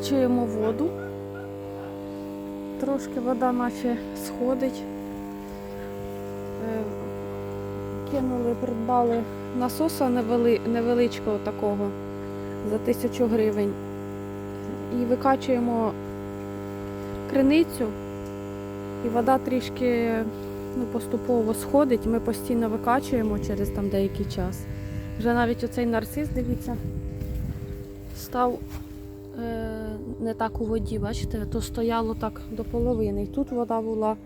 Викачуємо воду. Трошки вода наче сходить. Е, Кинули, придбали насоса невели, невеличкого такого за тисячу гривень. І викачуємо криницю, і вода трішки ну, поступово сходить, ми постійно викачуємо через там деякий час. Вже навіть оцей нарцис, дивіться, став не так у воді, бачите, то стояло так до половини. І тут вода була,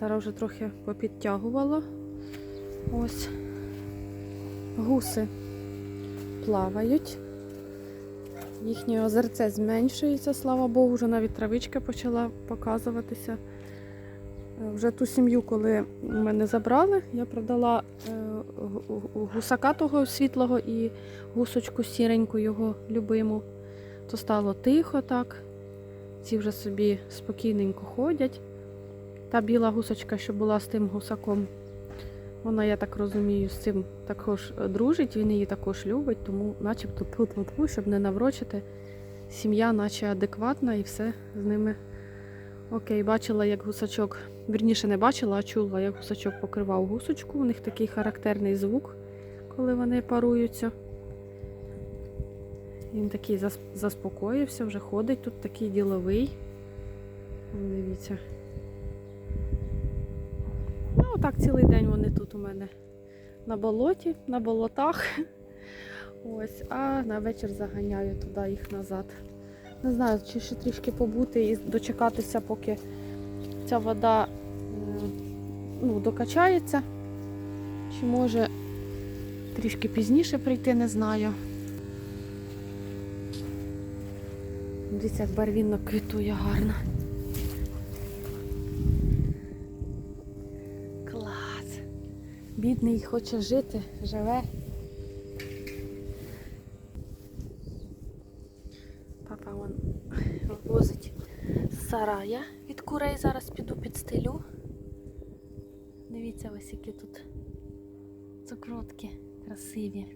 зараз вже трохи попідтягувала. Ось гуси плавають. Їхнє озерце зменшується, слава Богу, вже навіть травичка почала показуватися. Е, Вже ту сім'ю, коли мене забрали, я продала е, гу- гу- гусака того світлого і гусочку сіреньку його любиму. То стало тихо так. Ці вже собі спокійненько ходять. Та біла гусочка, що була з тим гусаком, вона, я так розумію, з цим також е, дружить, він її також любить, тому начебто тут, щоб не наврочити. Сім'я наче адекватна і все з ними окей. Бачила, як гусачок, вірніше не бачила, а чула, як гусачок покривав гусочку. У них такий характерний звук, коли вони паруються. Він такий заспокоївся, вже ходить тут такий діловий. Дивіться. Ну, отак цілий день вони тут у мене на болоті, на болотах. Ось, а на вечір заганяю туди їх назад. Не знаю, чи ще трішки побути і дочекатися, поки ця вода ну, докачається. Чи може трішки пізніше прийти, не знаю. Дивіться, як барвінок квітує гарно. Клас. Бідний хоче жити, живе. Папа вон возить сарая від курей. Зараз піду під стелю. Дивіться, ось які тут цукротки красиві.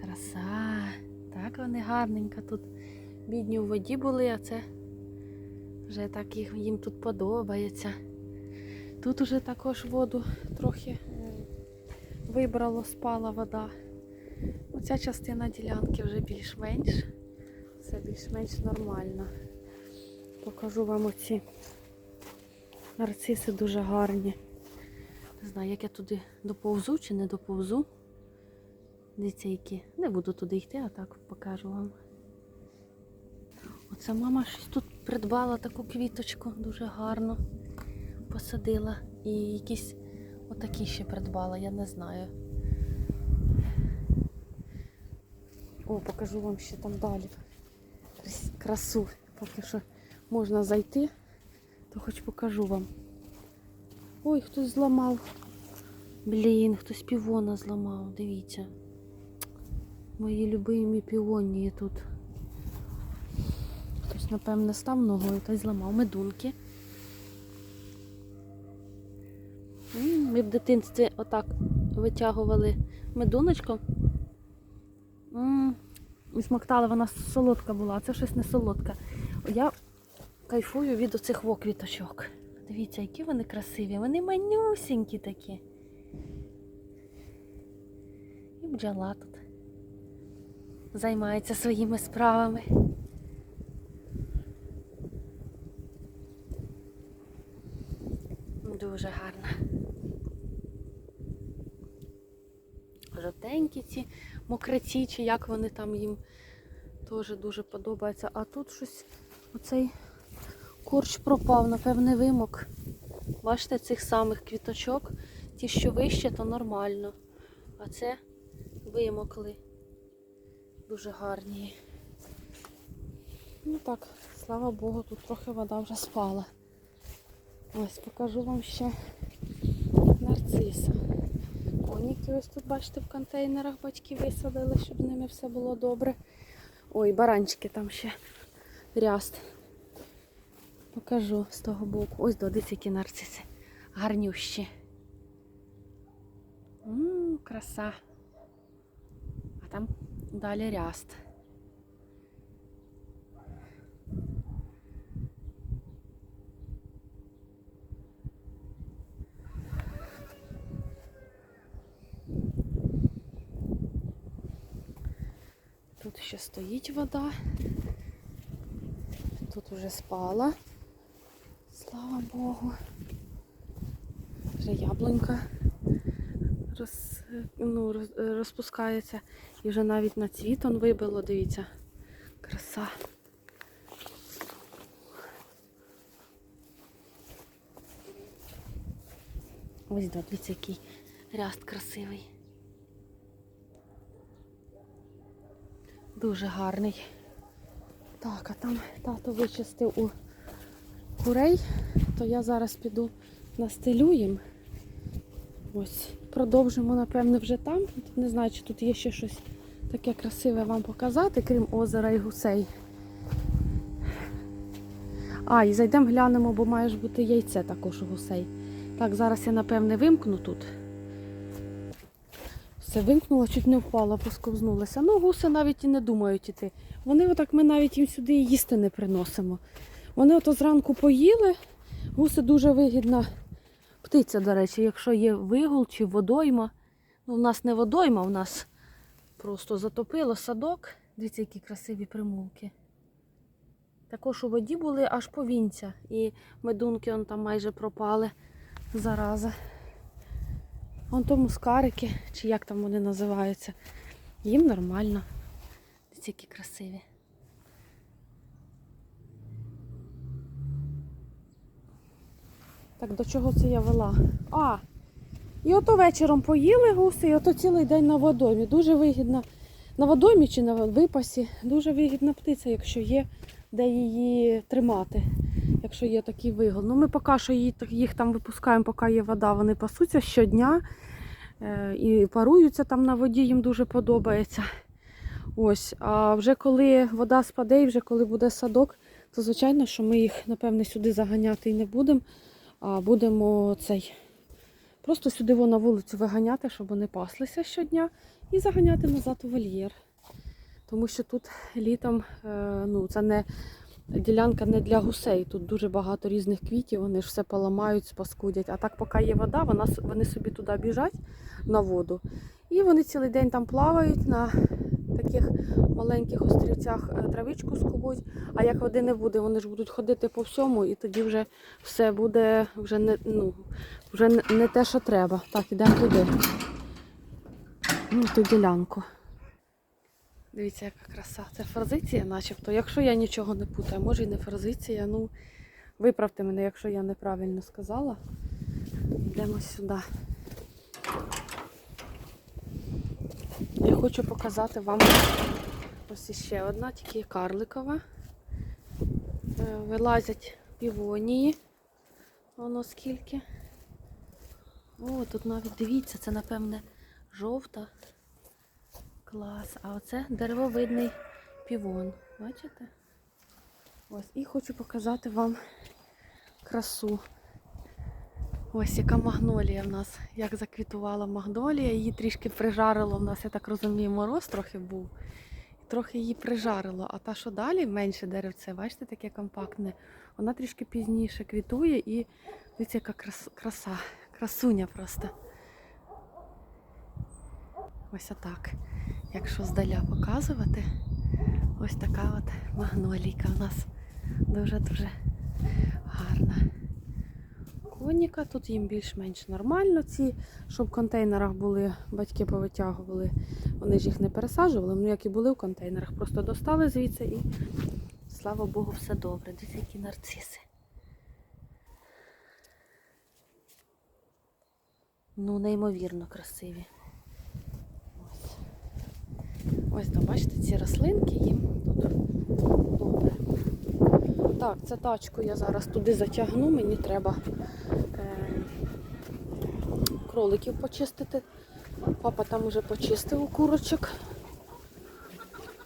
Краса. Так вони гарненько тут. Бідні у воді були, а це вже так їх- їм тут подобається. Тут уже також воду трохи вибрало, спала вода. Оця частина ділянки вже більш-менш. Все більш-менш нормально. Покажу вам оці нарциси дуже гарні. Не знаю, як я туди доповзу чи не доповзу. Дивіться, які. Не буду туди йти, а так покажу вам. Оце мама щось тут придбала таку квіточку, дуже гарно посадила. І якісь отакі ще придбала, я не знаю. О, покажу вам ще там далі. Красу. Поки що можна зайти, то хоч покажу вам. Ой, хтось зламав. Блін, хтось півона зламав, дивіться. Мої любимі півонії тут. Хтось, напевне, став ногою та зламав медунки. Ми в дитинстві отак витягували медуночку. І смоктали, вона солодка була, це щось не солодка. Я кайфую від оцих воквіточок. Дивіться, які вони красиві. Вони манюсінькі такі. І бджола тут займається своїми справами. Дуже гарно. Жовтенькі ці мокриці, чи як вони там їм теж дуже подобається. А тут щось оцей корч пропав, напевне, вимок. Бачите, цих самих квіточок. Ті, що вище, то нормально. А це вимокли. Дуже гарні. Ну так, слава Богу, тут трохи вода вже спала. Ось покажу вам ще нарциса. Коніки ось тут, бачите, в контейнерах батьки висадили, щоб з ними все було добре. Ой, баранчики там ще ряст. Покажу з того боку. Ось додиці які нарциси. Гарнющі. Ммм, краса. А там далі ряст. Ще стоїть вода. Тут вже спала. Слава Богу. Вже яблунька роз, ну, роз, розпускається. І вже навіть на цвіт он вибило, дивіться. Краса. Ось дивіться, який ряст красивий. Дуже гарний. Так, а там тато вичистив у курей, то я зараз піду настелю їм. Ось, продовжимо, напевне, вже там. Не знаю, чи тут є ще щось таке красиве вам показати, крім озера і гусей. А, і зайдемо глянемо, бо має ж бути яйце також у гусей. Так, зараз я, напевне, вимкну тут. Все вимкнула, чуть не впала, посковзнулася. Ну, гуси навіть і не думають іти. Вони отак, ми навіть їм сюди і їсти не приносимо. Вони ото зранку поїли. Гуси дуже вигідна птиця, до речі, якщо є вигул чи водойма. Ну, у нас не водойма, у нас просто затопило садок. Дивіться, які красиві примулки. Також у воді були аж повінця. І медунки он там майже пропали. Зараза. Вон то мускарики, чи як там вони називаються. Їм нормально. Дивіться, які красиві. Так, до чого це я вела? А, і ото вечором поїли гуси, і ото цілий день на водоймі. Дуже вигідна. На водоймі чи на випасі дуже вигідна птиця, якщо є де її тримати, якщо є такий вигул. Ну ми поки що їх там випускаємо, поки є вода, вони пасуться щодня е, і паруються там на воді, їм дуже подобається. Ось, а вже коли вода спаде і вже коли буде садок, то звичайно, що ми їх, напевне, сюди заганяти і не будемо, а будемо цей. Просто сюди на вулицю виганяти, щоб вони паслися щодня, і заганяти назад у вольєр. Тому що тут літом е, ну, це не ділянка не для гусей. Тут дуже багато різних квітів, вони ж все поламають, спаскудять. А так, поки є вода, вона, вони собі туди біжать на воду. І вони цілий день там плавають на таких маленьких острівцях е, травичку скубуть. А як води не буде, вони ж будуть ходити по всьому, і тоді вже все буде вже не, ну, вже не, те, що треба. Так, ідемо туди. Ну, ту ділянку. Дивіться, яка краса. Це форзиція начебто. Якщо я нічого не путаю, може і не форзиція. Ну, виправте мене, якщо я неправильно сказала. Йдемо сюди. Я хочу показати вам ось іще одна, тільки карликова. Е, Вилазять півонії. Воно скільки. О, тут навіть дивіться, це напевне жовта. Клас. А оце деревовидний півон. Бачите? Ось. І хочу показати вам красу. Ось яка магнолія в нас. Як заквітувала магнолія. Її трішки прижарило. У нас, я так розумію, мороз трохи був. Трохи її прижарило. А та, що далі, менше деревце, бачите, таке компактне. Вона трішки пізніше квітує і дивіться, яка крас- краса. Красуня просто. Ось отак. Якщо здаля показувати, ось така от магнолійка у нас дуже-дуже гарна. Коніка, тут їм більш-менш нормально. Ці, щоб в контейнерах були, батьки повитягували, вони ж їх не пересаджували, ну як і були в контейнерах, просто достали звідси і слава Богу, все добре. Дивіться, які нарциси. Ну, неймовірно красиві. Ось. Ось там, бачите, ці рослинки їм тут добре. Так, це тачку я зараз туди затягну, мені треба е, кроликів почистити. Папа там уже почистив у курочок.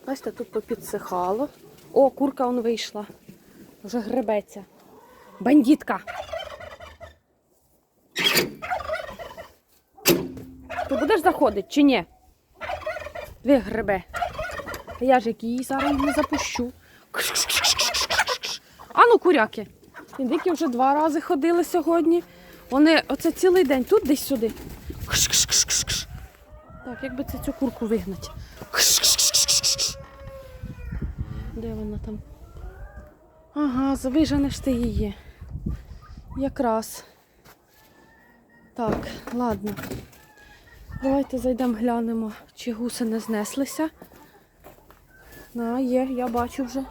Бачите, тут попідсихало. О, курка он вийшла. Вже гребеться. Бандитка! Ти будеш заходити чи ні? Ви гребе. Я ж як її зараз не запущу. А ну, куряки. Індики вже два рази ходили сьогодні. Вони оце цілий день тут десь сюди. Так, як би це цю курку вигнати. Де вона там? Ага, завиженеш ти її. Якраз. Так, ладно. Давайте зайдемо глянемо, чи гуси не знеслися. А, є, я бачу вже.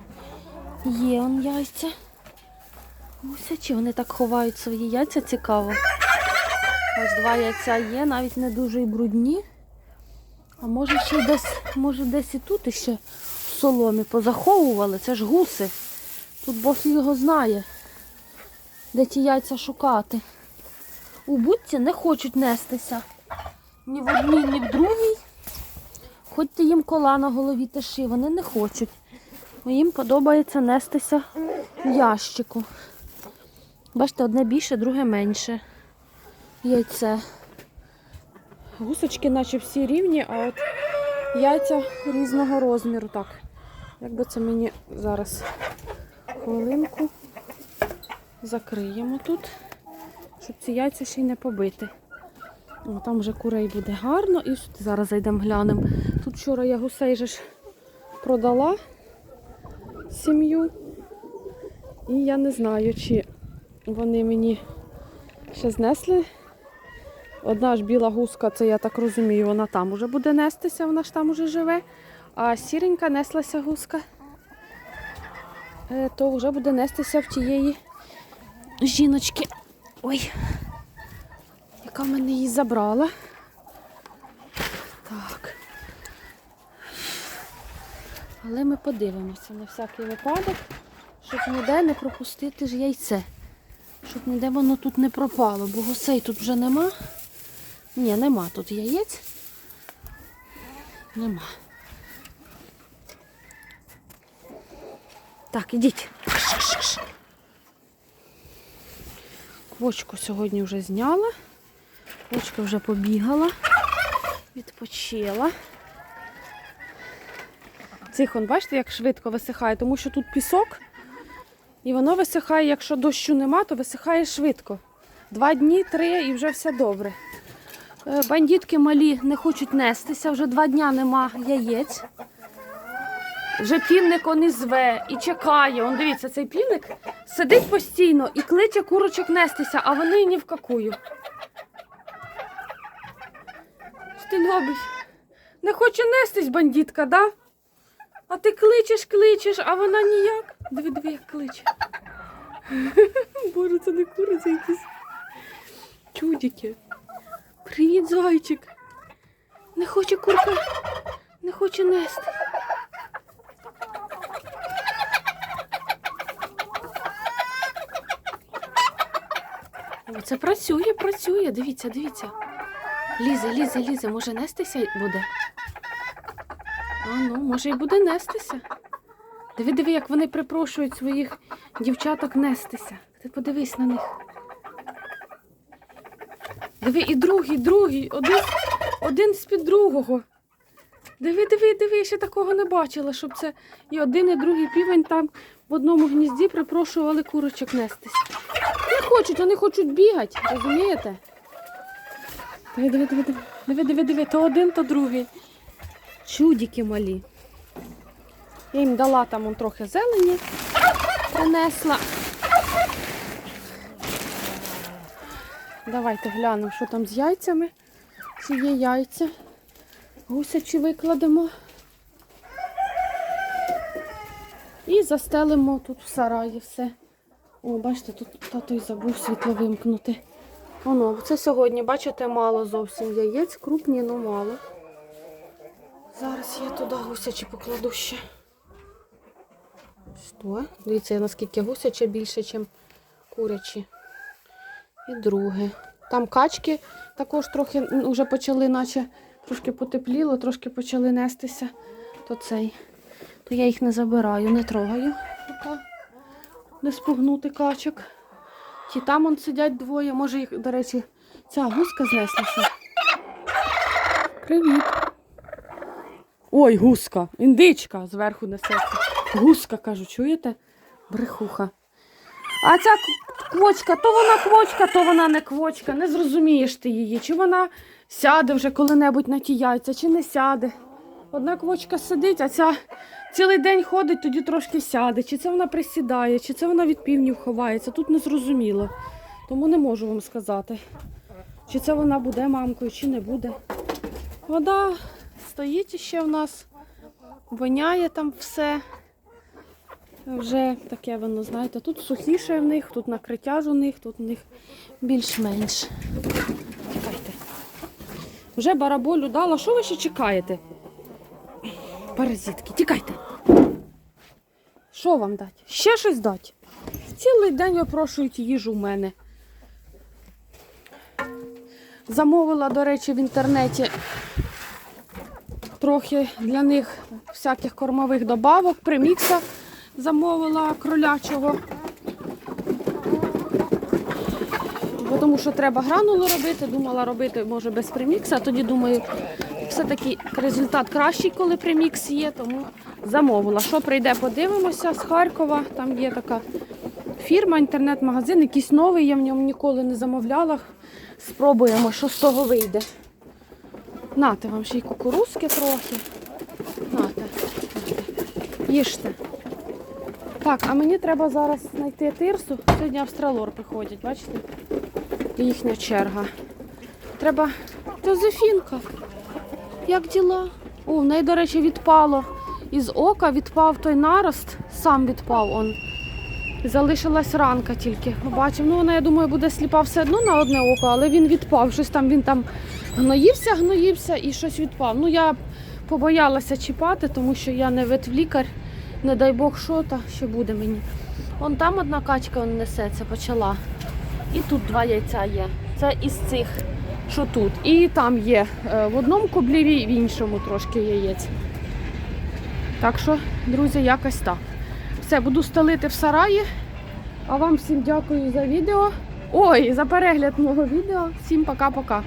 Є он яйця. Гуся, чи вони так ховають свої яйця, цікаво. Ось два яйця є, навіть не дуже і брудні. А може ще десь, може десь і тут іще в соломі позаховували. Це ж гуси. Тут Бог його знає, де ті яйця шукати. У будці не хочуть нестися. Ні в одній, ні в другій. Хоч ти їм кола на голові тиши, вони не хочуть. Їм подобається нестися в ящику. Бачите, одне більше, друге менше. Яйце. Гусочки наче всі рівні, а от яйця різного розміру. Так, як би це мені зараз хвилинку закриємо тут, щоб ці яйця ще й не побити. О, там вже курей буде гарно і сюди зараз зайдемо глянемо. Тут вчора я гусей же ж продала сім'ю. І я не знаю, чи вони мені ще знесли. Одна ж біла гуска, це я так розумію, вона там уже буде нестися, вона ж там уже живе. А сіренька неслася гуска, е, то вже буде нестися в тієї жіночки. Ой, яка в мене її забрала. Так. Але ми подивимося на всякий випадок, щоб ніде не пропустити ж яйце. Щоб ніде воно тут не пропало, бо гусей тут вже нема. Ні, нема тут яєць. Нема. Так, ідіть. Квочку сьогодні вже зняла. Квочка вже побігала, відпочила. Цих, он, бачите, як швидко висихає, тому що тут пісок, і воно висихає, якщо дощу нема, то висихає швидко. Два дні, три і вже все добре. Е, Бандітки малі не хочуть нестися, вже два дня нема яєць. Вже півник он зве і чекає. Он дивіться, цей півник сидить постійно і кличе курочок нестися, а вони ні в какую. Що ти робиш? Не хоче нестись, бандітка, да? А ти кличеш, кличеш, а вона ніяк. Диви, диви, як кличе. Боже, це не кури, це якісь чудики. Привіт, зайчик. Не хоче курка, не хоче нести. О, Це працює, працює. Дивіться, дивіться. Лізе, лізе, лізе, може нестися буде? А ну, може і буде нестися. Диви, диви, як вони припрошують своїх дівчаток нестися. Ти подивись на них. Диви, і другий, другий, один, один з-під другого. Диви, диви, диви, я ще такого не бачила, щоб це і один, і другий півень там в одному гнізді припрошували курочок нестись. Не хочуть, вони хочуть бігати, розумієте? Диви, диви, диви, диви, диви, диви, то один, то другий. Чудики малі. Я їм дала там он трохи зелені, принесла. Давайте глянемо, що там з яйцями. Чи є яйця. Гусячі викладемо. І застелимо тут в сараї все. О, бачите, тут тато й забув світло вимкнути. Воно, це сьогодні, бачите, мало зовсім яєць, крупні, ну мало. Зараз я туди гусячі покладу ще. Що? Дивіться, наскільки гусяче більше, ніж курячі. І друге. Там качки також трохи вже почали, наче трошки потепліло, трошки почали нестися. То цей. То я їх не забираю, не трогаю. Не спугнути качок. Ті там он сидять двоє. Може їх, до речі, ця гуска знеслася. Привіт. Ой, гуска, індичка зверху несеться. Гуска, кажу, чуєте? Брехуха. А ця квочка, то вона квочка, то вона не квочка. Не зрозумієш ти її. Чи вона сяде вже коли-небудь на ті яйця, чи не сяде. Одна квочка сидить, а ця цілий день ходить, тоді трошки сяде. Чи це вона присідає, чи це вона від півнів ховається. Тут не зрозуміло. Тому не можу вам сказати. Чи це вона буде мамкою, чи не буде. Вода стоїть ще в нас, воняє там все. Вже таке воно, знаєте, тут сухіше в них, тут накриття ж у них, тут у них більш-менш. Чекайте. Вже бараболю дала. Що ви ще чекаєте? Паразитки, тікайте. Що вам дати? Ще щось дати? Цілий день випрошують їжу в мене. Замовила, до речі, в інтернеті трохи для них всяких кормових добавок, примікса замовила кролячого. Бо тому що треба гранулу робити, думала робити може без примікса, а тоді думаю, все-таки результат кращий, коли примікс є, тому замовила. Що прийде, подивимося з Харкова. Там є така фірма, інтернет-магазин, якийсь новий, я в ньому ніколи не замовляла. Спробуємо, що з того вийде. Нате вам ще й кукурузки трохи. Нате. Їжте. Так, а мені треба зараз знайти тирсу. Сьогодні австралор приходять, бачите? Їхня черга. Треба. Жозефінка. Як діла? О, в неї, до речі, відпало. Із ока відпав той нарост, сам відпав он. Залишилась ранка тільки. Бачив, ну вона, я думаю, буде сліпа все одно на одне око, але він відпав. Щось там він там гноївся, гноївся і щось відпав. Ну я побоялася чіпати, тому що я не ветлікар. Не дай Бог, що та ще буде мені. Вон там одна качка он несеться, почала. І тут два яйця є. Це із цих, що тут. І там є е, в одному кобліві, в іншому трошки яєць. Так що, друзі, якось так. Все, буду стелити в сараї. А вам всім дякую за відео. Ой, за перегляд мого відео. Всім пока-пока.